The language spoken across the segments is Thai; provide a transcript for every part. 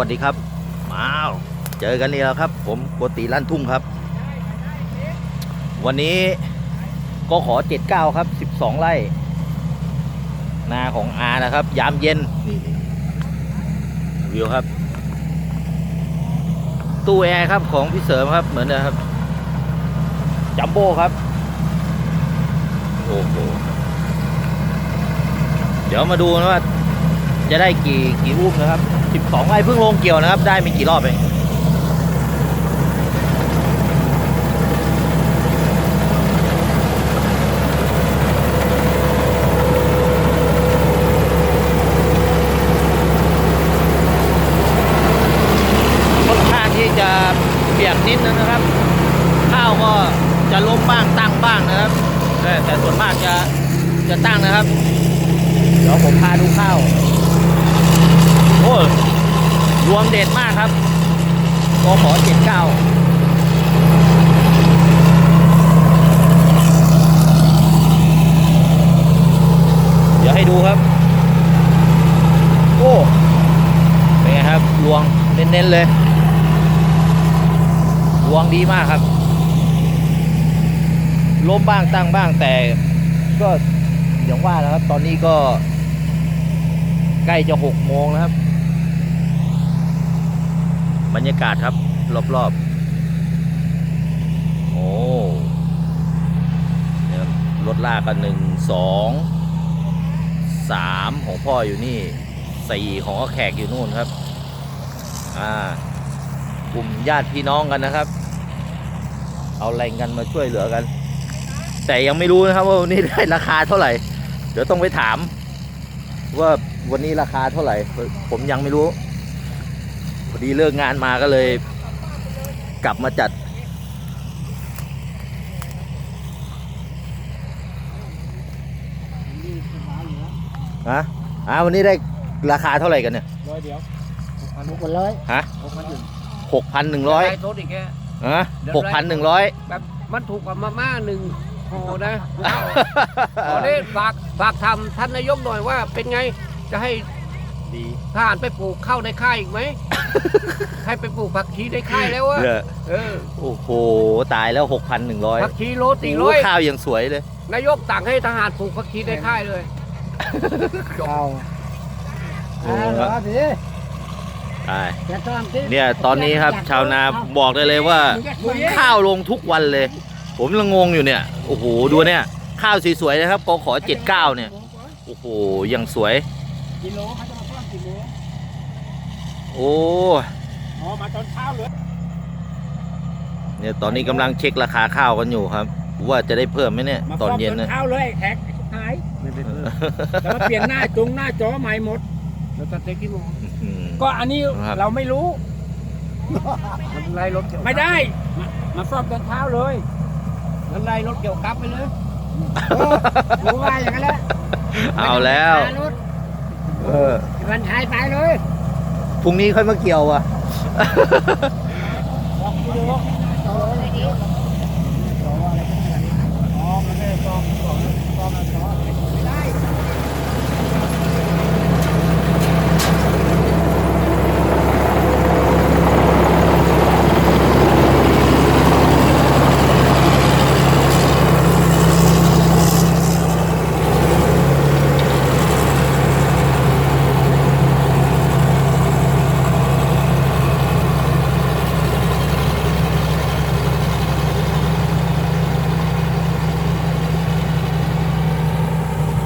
วัสดีครับ มาวเจอกันนี่แล้วครับ ผมโกติลั่นทุ่งครับ วันนี้ก็ขอ79ครับ12ไร่ นาของอานะครับ ยามเย็นนี่วิวครับ ตู้แอร์ครับของพี่เสริมครับเหมือนเดิมครับ จัมโบ้ครับ โอ้โหเดี๋ยวมาดูนะว่า จะได้กี่กี่อุ้มนะครับ12ไร่เพิ่งลงเกี่ยวนะครับ ได้ไม่กี่รอบเองค่อนข้างที่จะเปียกนิดนึงนะครับ ข้าวก็จะล้มบ้างตั้งบ้างนะครับ แต่ส่วนมากจะจะตั้งนะครับ เดี๋ยวผมพาดูข้าว รวงเด็ดมากครับกขอเจ็ดเก้าเดี๋ยวให้ดูครับ โอ้เป็นไงครับรวงเน้นๆเลยรวงดีมากครับล้มบ้างตั้งบ้างแต่ก็อย่างว่านะครับ ตอนนี้ก็ใกล้จะหกโมงแล้วครับ บรรยากาศครับ รอบๆ โอ้เนี่ยรถลากกันหนึ่งสองสามของพ่ออยู่นี่สี่ของแขกอยู่นู่นครับ อ่ากลุ่มญาติพี่น้องกันนะครับ เอาแรงกันมาช่วยเหลือกัน แต่ยังไม่รู้นะครับว่าวันนี้ได้ราคาเท่าไหร่ เดี๋ยวต้องไปถาม ว่าวันนี้ราคาเท่าไหร่ ผมยังไม่รู้ พอดีเลิกงานมาก็เลย กลับมาจัด ฮะอ่าวันนี้ได้ราคาเท่าไหร่กันเนี่ยร้อยเดียวหกพันร้อยฮะหกพันหนึ่งหกพันหนึ่งร้อยได้โต๊ะอีกแค่ฮะหกพันหนึ่งร้อยแบบมันถูกกว่ามาม่าหนึ่งห่อนะว้าวขอได้ฝากฝากทำท่านนายกหน่อยว่าเป็นไงจะให้ ดีทหารไปปลูกข้าวในค่ายอีกไหม ให้ไปปลูกผักชีในค่ายแล้ววะเนี่ยเออโอ้โห ตายแล้วหกพันหนึ่งร้อยผักชีโลสี่ร้อยข้าวยังสวยเลย นายกสั่งให้ทหารปลูกผักชีในค่ายเลย เอาโอ้อ่าโหรอสิตายจะทำสิเนี่ยตอนนี้ครับชาวนาบอกได้เลยว่า ข้าวลงทุกวันเลย ผมละงงอยู่เนี่ย โอ้โห ดูเนี่ย ข้าวสวยๆนะครับกขอเจ็ดเก้าเนี่ย โอ้โหยังสวย กิโลเขาจะมาเพิ่ม กี่โมงโอ้อ๋อมาตอนเช้าเลยเนี่ยตอนนี้กำลังเช็คราคาข้าวกันอยู่ครับ ว่าจะได้เพิ่มไหมเนี่ยมาตอนเย็นตนะ เช้าเลยแขกหายไม่ได้เพิ่มจะมาเปลี่ยนหน้าจงหน้าจอใหม่หมด แล้วสเต็กกี่โมงอืมก็อันนี้ครับ เราไม่รู้ มันไล่รถเกี่ยวไม่ได้มามาซ่อมตอนเช้าเลยมันไล่รถเกี่ยวกับไปเลยเออรู้ว่าอย่างนั้นแหละเอาแล้ว ไม่ต้องไปหารถ เออ มันหายไปเลย พรุ่งนี้ค่อยมาเกี่ยวอะ บอกกูดูจออะไรดีจออะไรก็ไม่ได้อ๋อมันไม่ได้ซ่อมซ่อมซ่อมแล้วจอไม่ได้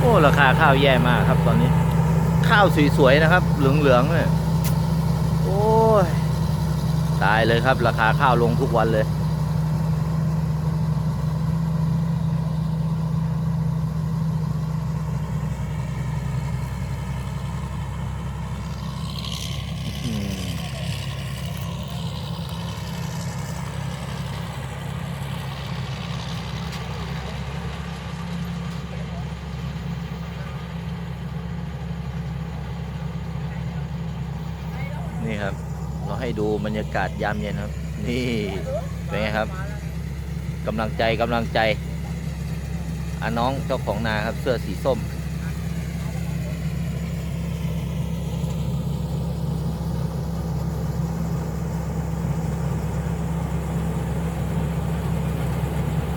โอ้ รา คาข้าวแย่มากครับตอนนี้ ข้าวสวยๆนะครับ เหลืองๆเนี่ยโอ้ยตายเลยครับ ราคาข้าวลงทุกวันเลย นี่ครับ เราให้ดูบรรยากาศยามเย็นครับ นี่เป็นไงครับกำลังใจกำลังใจอาน้องเจ้าของนาครับเสื้อสีส้ม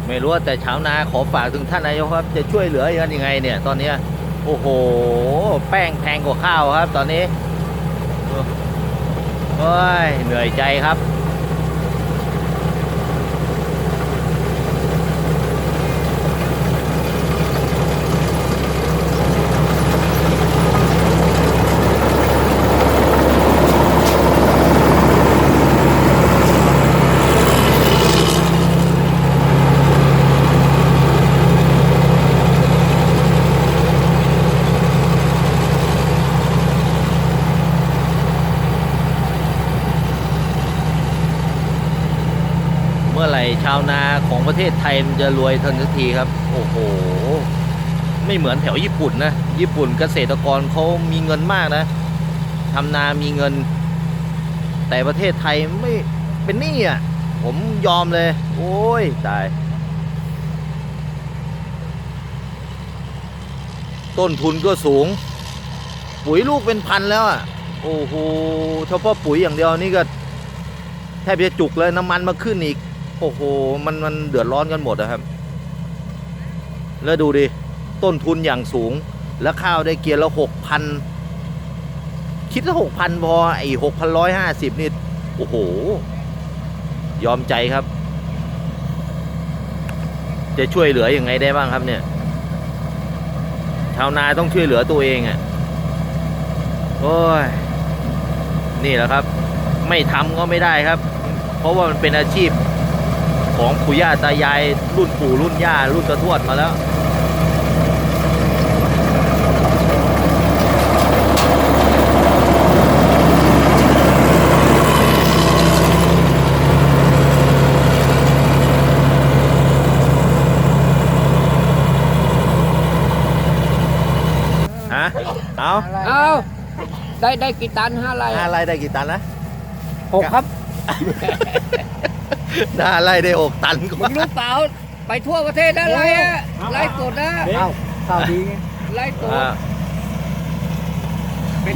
ไม่รู้ว่าแต่ชาวนาขอฝากถึงท่านนายกครับ จะช่วยเหลือกัยังไงเนี่ย ตอนนี้โอ้โห แป้งแพงกว่าข้าวครับ ตอนนี้ โอ้ยเหนื่อยใจครับาวนาของประเทศไทยมันจะรวยทันทีครับ โอ้โห ไม่เหมือนแถวญี่ปุ่นนะ ญี่ปุ่นเกษตรกรเขามีเงินมากนะทำนามีเงิน แต่ประเทศไทยไม่เป็นหนี้อะ ผมยอมเลย โอ้ยตาย ต้นทุนก็สูง ปุ๋ยลูกเป็นพันแล้วอะ โอ้โหเฉพาะปุ๋ยอย่างเดียวนี่ก็แทบจะจุกเลยน้ำมันมาขึ้นอีก โอ้โหมันมันเดือดร้อนกันหมดนะครับ แล้วดูดิ ต้นทุนอย่างสูง แล้วข้าวได้เกียร์ละหกพันคิดละหกพันพอไอ้หกพันร้อยห้าสิบนี่โอ้โห ยอมใจครับ จะช่วยเหลืออยังไงได้บ้างครับเนี่ยชาวนาต้องช่วยเหลือตัวเองอะ่ะโอ้ย นี่แหละครับ ไม่ทำก็ไม่ได้ครับ เพราะว่ามันเป็นอาชีพ ของปู่ย่าตายายรุ่นปู่รุ่นย่ารุ่นตะทวดมาแล้วฮะเอาเอาได้ได้กี่ตันห้าไรห้าไร่ได้กี่ตันนะหกครับ ห้าไร่ได้หกตันก็มึงรู้เปล่าไปทั่วประเทศนะไรอะไล่สดนะเอ้าข่าวดีไงไล่สด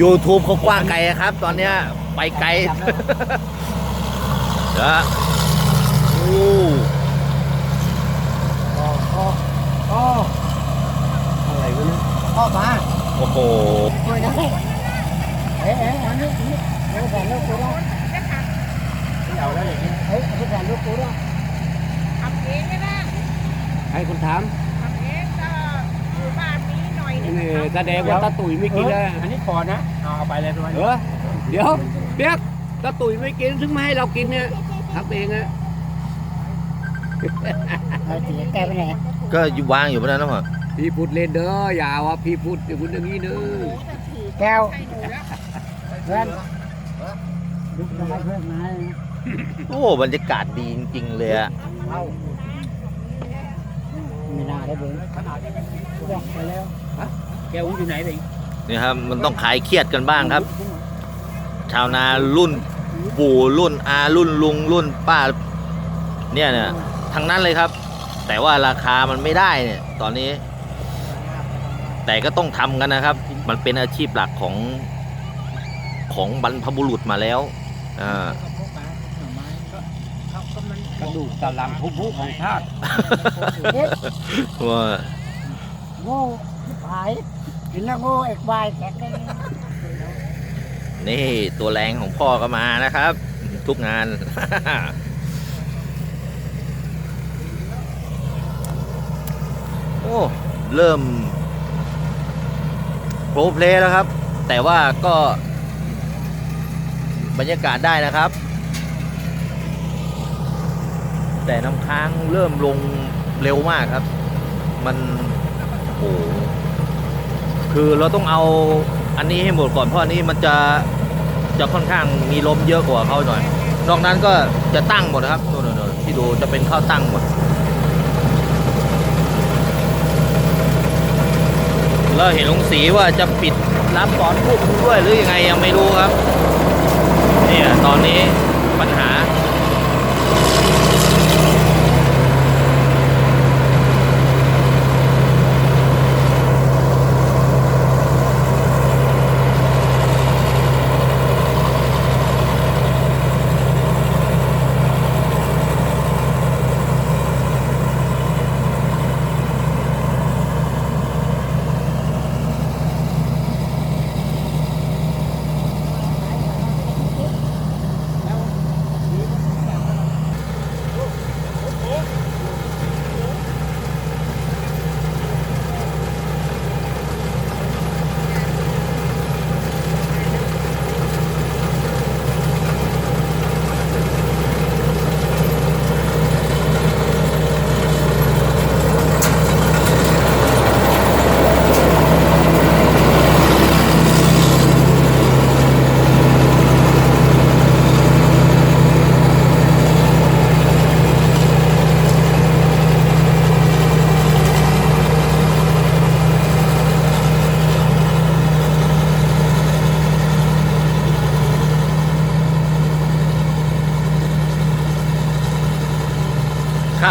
ยูทูบเขากว้างไกลอะครับ ตอนเนี้ยไปไกลนะโอ้อ๋ออ๋ออ๋ออะไรวะเนี่ยพ่อมาโอ้โห ช่วยนะเอ๊ะเอ๊ะอันนี้อันนี้เดี๋ยวแผ่นลูกกูด้วยเอาแล้วอย่างนี้เอ้ย เอาแผ่นลูกกูด้วยทำเองก็ได้ให้คนถามทำเองก็อยู่บ้านนี้หน่อยหนึงนี่แสดงว่าตาตุ๋ยไม่กินแล้วอันนี้พอนะเอาไปเลยด้วยเออเดี๋ยวเปียกตาตุ๋ยไม่กินถึงไม่ให้เรากินเนี่ยทำเองอะเอาตีแกไปไหนก็อยู่วางอยู่บนนั้นนะพ่อพี่พูดเล่นเด้ออย่าว่าพี่พูดอย่าพูดอย่างนี้เด้อแก้วเพื่อนลุกมาเพื่อนมา โอ้ บรรยากาศดีจริง ๆ เลยอะเอาไม่น่าได้เบิ้งขนาดนี้ไปแล้วแกวอยู่ไหนเองนี่ครับ มันต้องขายเครียดกันบ้างครับ ชาวนารุ่นปู่รุ่นอารุ่นลุงรุ่นป้า เนี่ยเนี่ยทั้งนั้นเลยครับ แต่ว่าราคามันไม่ได้เนี่ย ตอนนี้ แต่ก็ต้องทำกันนะครับ มันเป็นอาชีพหลักของของบรรพบุรุษมาแล้วอ่า กระดูกตะลังผู้ๆของชาติว่าโง่ที่ผายกินแล้วโง่เอกบายแข็งเลยนี่ตัวแรงของพ่อก็มานะครับ ทุกงานโอ้เริ่มโปรเพลย์แล้วครับ แต่ว่าก็บรรยากาศได้นะครับ แต่น้ำค้างเริ่มลงเร็วมากครับ มันโอ้คือเราต้องเอาอันนี้ให้หมดก่อนเพราะอันนี้มันจะจะค่อนข้างมีลมเยอะกว่าเขาหน่อยนอกนั้นก็จะตั้งหมดนะครับโน่นๆที่ดูจะเป็นข้าวตั้งหมดแล้วเห็นลุงศรีว่าจะปิดรับสอนพวกด้วยหรือยังไงยังไม่รู้ครับเนี่ยตอนนี้ปัญหา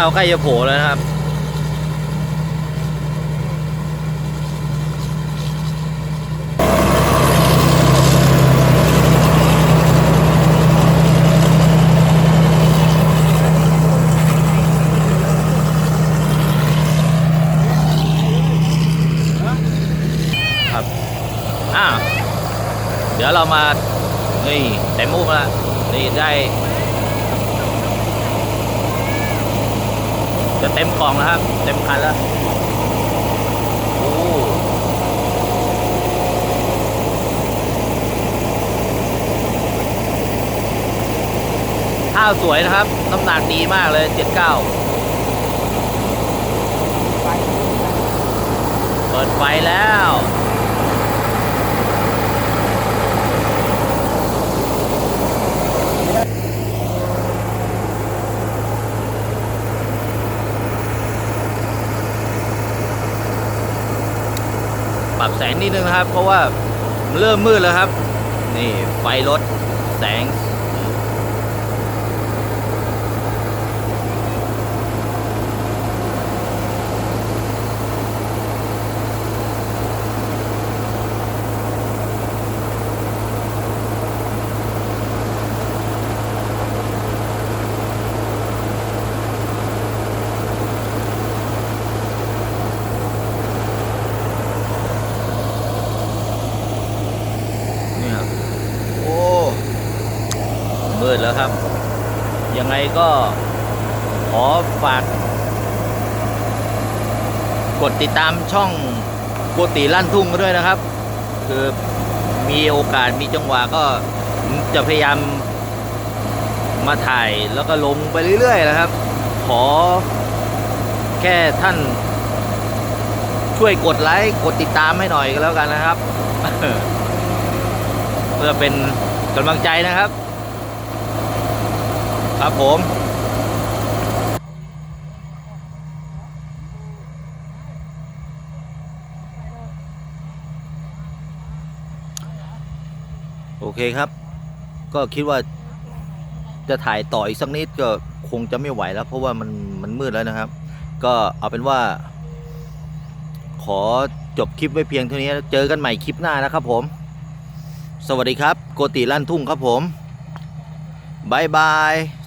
าวใกล้จะโผล่แล้วนะครับ ครับอ้าวเดี๋ยวเรามา นี่เต็มมุกแล้วนี่ได้ จะ เต็มกล่องแล้วครับ เต็มคันแล้วโอ้ข้าวสวยนะครับ น้ำหนักดีมากเลย79เปิดไฟแล้ว ปรับแสงนิดนึงนะครับ เพราะว่าเริ่มมืดแล้วครับ นี่ไฟรถแสงครับ โอ้ มืดแล้วครับ ยังไง ก็ขอฝาก กดติดตามช่องโกติลั่นทุ่งก็ด้วยนะครับ คือมีโอกาสมีจังหวะก็จะพยายามมาถ่ายแล้วก็ลงไปเรื่อยๆนะครับ ขอแค่ท่าน ช่วยกดไลค์กดติดตามให้หน่อยก็แล้วกันนะครับ เพื่อเป็นกำลังใจนะครับ ครับผมโอเคครับ ก็คิดว่าจะถ่ายต่ออีกสักนิดก็คงจะไม่ไหวแล้ว เพราะว่ามันมันมืดแล้วนะครับ ก็เอาเป็นว่า ขอจบคลิปไว้เพียงเท่านี้เจอกันใหม่คลิปหน้านะครับผม สวัสดีครับ โกติลั่นทุ่งครับผมบายบาย